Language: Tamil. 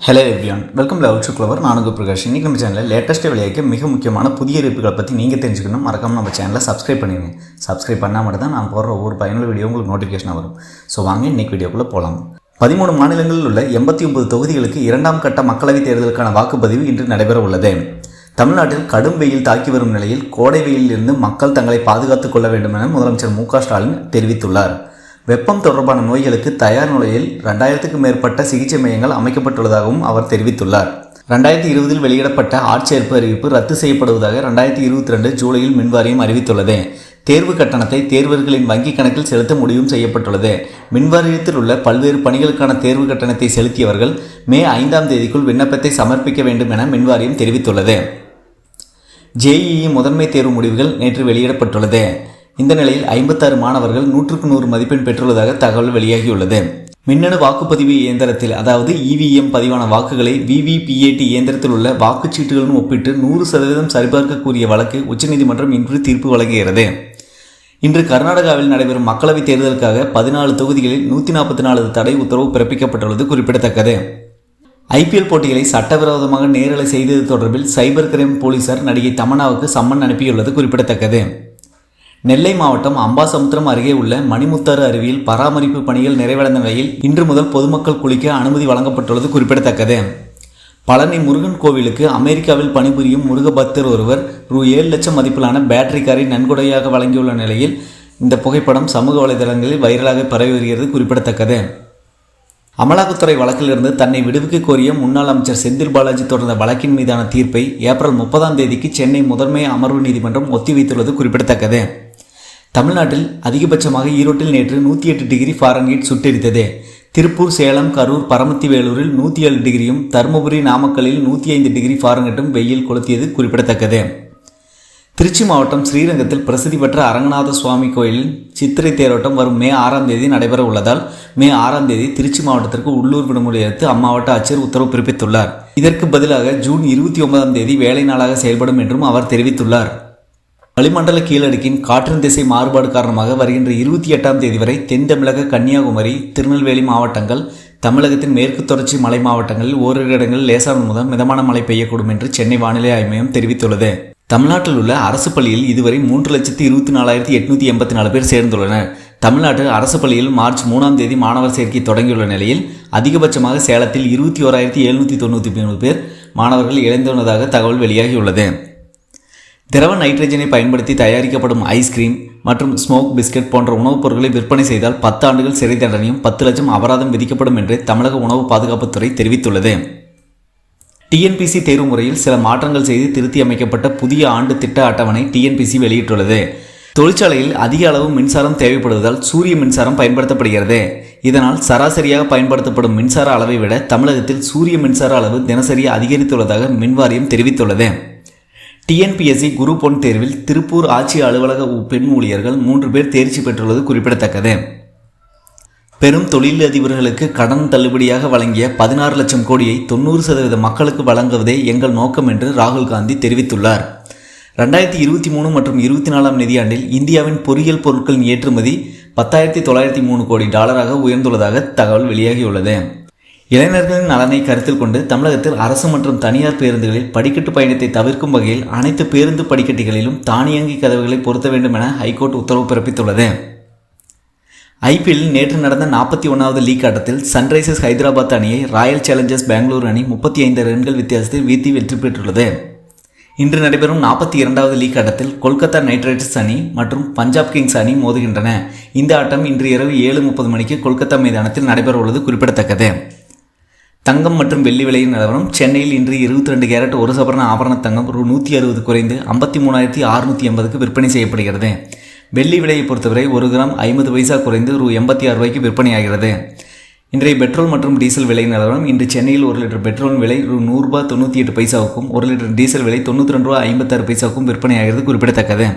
Hello everyone welcome level to clever நானுங்க பிரகாஷ். இன்றைக்கி நம்ம சேனலில் லேட்டஸ்ட்டு வெளியாக மிக முக்கியமான புதிய அறிவிப்புகளை பற்றி நீங்கள் தெரிஞ்சுக்கணும். மறக்காம நம்ம சேனலை சப்ஸ்கிரைப் பண்ணிடுங்க. சப்ஸ்கிரைப் பண்ணால் மட்டும் தான் நான் போடுற ஒவ்வொரு பயனுள்ள வீடியோ உங்களுக்கு நோட்டிஃபிகேஷன் வரும். ஸோ வாங்க இன்னைக்கு வீடியோக்குள்ளே போகலாம் பதிமூணு மாநிலங்களில் உள்ள எண்பத்தி ஒன்பது தொகுதிகளுக்கு இரண்டாம் கட்ட மக்களவைத் தேர்தலுக்கான வாக்குப்பதிவு இன்று நடைபெற உள்ளது. தமிழ்நாட்டில் கடும் வெயில் தாக்கி வரும் நிலையில் கோடை வெயிலில் இருந்து மக்கள் தங்களை பாதுகாத்துக் கொள்ள வேண்டும் என முதலமைச்சர் மு க ஸ்டாலின் தெரிவித்துள்ளார். வெப்பம் தொடர்பான நோய்களுக்கு தயார் நிலையில் ரெண்டாயிரத்துக்கும் மேற்பட்ட சிகிச்சை மையங்கள் அமைக்கப்பட்டுள்ளதாகவும் அவர் தெரிவித்துள்ளார். ரெண்டாயிரத்தி இருபதில் வெளியிடப்பட்ட ஆட்சேர்ப்பு அறிவிப்பு ரத்து செய்யப்படுவதாக ரெண்டாயிரத்தி இருபத்தி ரெண்டு ஜூலையில் மின்வாரியம் அறிவித்துள்ளது. தேர்வு கட்டணத்தை தேர்வர்களின் வங்கிக் கணக்கில் செலுத்த முடிவும் செய்யப்பட்டுள்ளது. மின்வாரியத்தில் உள்ள பல்வேறு பணிகளுக்கான தேர்வு கட்டணத்தை செலுத்தியவர்கள் மே ஐந்தாம் தேதிக்குள் விண்ணப்பத்தை சமர்ப்பிக்க வேண்டும் என மின்வாரியம் தெரிவித்துள்ளது. ஜேஇஇ முதன்மை தேர்வு முடிவுகள் நேற்று வெளியிடப்பட்டுள்ளது. இந்த நிலையில் ஐம்பத்தாறு மாணவர்கள் நூற்றுக்கு நூறு மதிப்பெண் பெற்றுள்ளதாக தகவல் வெளியாகியுள்ளது. மின்னணு வாக்குப்பதிவு இயந்திரத்தில் அதாவது இவிஎம் பதிவான வாக்குகளை விவிபிஏடி இயந்திரத்தில் உள்ள வாக்குச்சீட்டுகளுடன் ஒப்பிட்டு நூறு சதவீதம் சரிபார்க்கக்கூடிய வழக்கு உச்சநீதிமன்றம் இன்று தீர்ப்பு வழங்குகிறது. இன்று கர்நாடகாவில் நடைபெறும் மக்களவைத் தேர்தலுக்காக பதினாலு தொகுதிகளில் நூற்றி நாற்பத்தி நாலு தடை உத்தரவு பிறப்பிக்கப்பட்டுள்ளது குறிப்பிடத்தக்கது. ஐபிஎல் போட்டிகளை சட்டவிரோதமாக நேரலை செய்தது தொடர்பில் சைபர் கிரைம் போலீசார் நடிகை தமன்னாவுக்கு சம்மன் அனுப்பியுள்ளது குறிப்பிடத்தக்கது. நெல்லை மாவட்டம் அம்பாசமுத்திரம் அருகே உள்ள மணிமுத்தாறு அருவியில் பராமரிப்பு பணிகள் நிறைவடைந்த நிலையில் இன்று முதல் பொதுமக்கள் குளிக்க அனுமதி வழங்கப்பட்டுள்ளது குறிப்பிடத்தக்கது. பழனி முருகன் கோவிலுக்கு அமெரிக்காவில் பணிபுரியும் முருக பக்தர் ஒருவர் ரூ ஏழு லட்சம் மதிப்பிலான பேட்டரி காரை நன்கொடையாக வழங்கியுள்ள நிலையில் இந்த புகைப்படம் சமூக வலைதளங்களில் வைரலாக பரவி வருகிறது குறிப்பிடத்தக்கது. அமலாக்கத்துறை வழக்கிலிருந்து தன்னை விடுவிக்க கோரிய முன்னாள் அமைச்சர் செந்தில் பாலாஜி தொடர்ந்த வழக்கின் மீதான தீர்ப்பை ஏப்ரல் முப்பதாம் தேதிக்கு சென்னை முதன்மை அமர்வு நீதிமன்றம் ஒத்திவைத்துள்ளது குறிப்பிடத்தக்கது. தமிழ்நாட்டில் அதிகபட்சமாக ஈரோட்டில் நேற்று நூற்றி எட்டு டிகிரி ஃபாரன்ஹீட் சுட்டெரித்தது. திருப்பூர் சேலம் கரூர் பரமத்தி வேலூரில் நூற்றி ஏழு டிகிரியும் தருமபுரி நாமக்கல்லில் நூற்றி ஐந்து டிகிரி ஃபாரன்ஹீட்டும் வெயில் கொளுத்தியது குறிப்பிடத்தக்கது. திருச்சி மாவட்டம் ஸ்ரீரங்கத்தில் பிரசித்தி பெற்ற அரங்கநாத சுவாமி கோயிலில் சித்திரை தேரோட்டம் வரும் மே ஆறாம் தேதி நடைபெற உள்ளதால் மே ஆறாம் தேதி திருச்சி மாவட்டத்திற்கு உள்ளூர் விடுமுறை எடுத்து அம்மாவட்ட ஆட்சியர் உத்தரவு பிறப்பித்துள்ளார். இதற்கு பதிலாக ஜூன் இருபத்தி ஒன்பதாம் தேதி வேலை நாளாக செயல்படும் என்றும் அவர் தெரிவித்துள்ளார். வளிமண்டல கீழடுக்கின் காற்றின் திசை மாறுபாடு காரணமாக வருகின்ற இருபத்தி எட்டாம் தேதி வரை தென் தமிழக கன்னியாகுமரி திருநெல்வேலி மாவட்டங்கள் தமிழகத்தின் மேற்கு தொடர்ச்சி மலை மாவட்டங்களில் ஓரிரு இடங்களில் லேசான முதல் மிதமான மழை பெய்யக்கூடும் என்று சென்னை வானிலை ஆய்வு மையம் தெரிவித்துள்ளது. தமிழ்நாட்டில் உள்ள அரசு பள்ளியில் இதுவரை மூன்று லட்சத்தி இருபத்தி நாலாயிரத்தி எட்நூத்தி எண்பத்தி நாலு பேர் சேர்ந்துள்ளனர். தமிழ்நாட்டில் அரசு பள்ளியில் மார்ச் மூணாம் தேதி மாணவர் சேர்க்கை தொடங்கியுள்ள நிலையில் அதிகபட்சமாக சேலத்தில் இருபத்தி ஓராயிரத்தி எழுநூற்றி தொண்ணூற்றி மூணு பேர் மாணவர்கள் இழந்துள்ளதாக தகவல் வெளியாகியுள்ளது. திரவ நைட்ரஜனை பயன்படுத்தி தயாரிக்கப்படும் ஐஸ்கிரீம் மற்றும் ஸ்மோக் பிஸ்கட் போன்ற உணவுப் பொருட்களை விற்பனை செய்தால் பத்து ஆண்டுகள் சிறை தண்டனையும் பத்து லட்சம் அபராதம் விதிக்கப்படும் என்று தமிழக உணவு பாதுகாப்புத்துறை தெரிவித்துள்ளது. டிஎன்பிசி தேர்வு முறையில் சில மாற்றங்கள் செய்து திருத்தி அமைக்கப்பட்ட புதிய ஆண்டு திட்ட அட்டவணை டிஎன்பிசி வெளியிட்டுள்ளது. தொழிற்சாலையில் அதிக அளவு மின்சாரம் தேவைப்படுவதால் சூரிய மின்சாரம் பயன்படுத்தப்படுகிறது. இதனால் சராசரியாக பயன்படுத்தப்படும் மின்சார அளவை விட தமிழகத்தில் சூரிய மின்சார அளவு தினசரி அதிகரித்துள்ளதாக மின்வாரியம் தெரிவித்துள்ளது. டிஎன்பிஎஸ்சி குரூப் ஒன் தேர்வில் திருப்பூர் ஆட்சி அலுவலக பெண் ஊழியர்கள் மூன்று பேர் தேர்ச்சி பெற்றுள்ளது குறிப்பிடத்தக்கது. பெரும் தொழிலதிபர்களுக்கு கடன் தள்ளுபடியாக வழங்கிய பதினாறு லட்சம் கோடியை தொண்ணூறு சதவீத மக்களுக்கு வழங்குவதே எங்கள் நோக்கம் என்று ராகுல் காந்தி தெரிவித்துள்ளார். ரெண்டாயிரத்தி இருபத்தி மூணு மற்றும் இருபத்தி நாலாம் நிதியாண்டில் இந்தியாவின் பொறியியல் பொருட்களின் ஏற்றுமதி பத்தாயிரத்தி தொள்ளாயிரத்தி மூணு கோடி டாலராக உயர்ந்துள்ளதாக தகவல் வெளியாகியுள்ளது. இளைஞர்களின் நலனை கருத்தில் கொண்டு தமிழகத்தில் அரசு மற்றும் தனியார் பேருந்துகளில் படிக்கட்டு பயணத்தை தவிர்க்கும் வகையில் அனைத்து பேருந்து படிக்கட்டுகளிலும் தானியங்கி கதவுகளை பொருத்த வேண்டும் என ஹைகோர்ட் உத்தரவு பிறப்பித்துள்ளது. ஐபிஎல்லில் நேற்று நடந்த நாற்பத்தி ஒன்றாவது லீக் ஆட்டத்தில் சன்ரைசர்ஸ் ஹைதராபாத் அணியை ராயல் சேலஞ்சர்ஸ் பெங்களூரு அணி முப்பத்தி ஐந்து ரன்கள் வித்தியாசத்தில் வீழ்த்தி வெற்றி பெற்றுள்ளது. இன்று நடைபெறும் நாற்பத்தி இரண்டாவது லீக் ஆட்டத்தில் கொல்கத்தா நைட் ரைடர்ஸ் அணி மற்றும் பஞ்சாப் கிங்ஸ் அணி மோதுகின்றன. இந்த ஆட்டம் இன்று இரவு ஏழு முப்பது மணிக்கு கொல்கத்தா மைதானத்தில் நடைபெறவுள்ளது குறிப்பிடத்தக்கது. தங்கம் மற்றும் வெள்ளி விலையின் நிலவரம். சென்னையில் இன்று இருபத்தி ரெண்டு கேரட் ஒரு சபரண ஆபரண தங்கம் ரூ நூற்றி அறுபது குறைந்து ஐம்பத்தி மூணாயிரத்தி அறுநூற்றி எண்பதுக்கு விற்பனை செய்யப்படுகிறது. வெள்ளி விலையை பொறுத்தவரை ஒரு கிராம் ஐம்பது பைசா குறைந்து ரூ எண்பத்தி ஆறு ரூபாய்க்கு விற்பனையாகிறது. இன்றைய பெட்ரோல் மற்றும் டீசல் விலை நிலவரம். இன்று சென்னையில் ஒரு லிட்டர் பெட்ரோல் விலை ரூ நூறுரூபா தொண்ணூற்றி எட்டு பைசாவுக்கும் ஒரு லிட்டர் டீசல் விலை தொண்ணூற்றி ரெண்டு ரூபா ஐம்பத்தாறு பைசாவுக்கும் விற்பனையாகிறது குறிப்பிடத்தக்கது.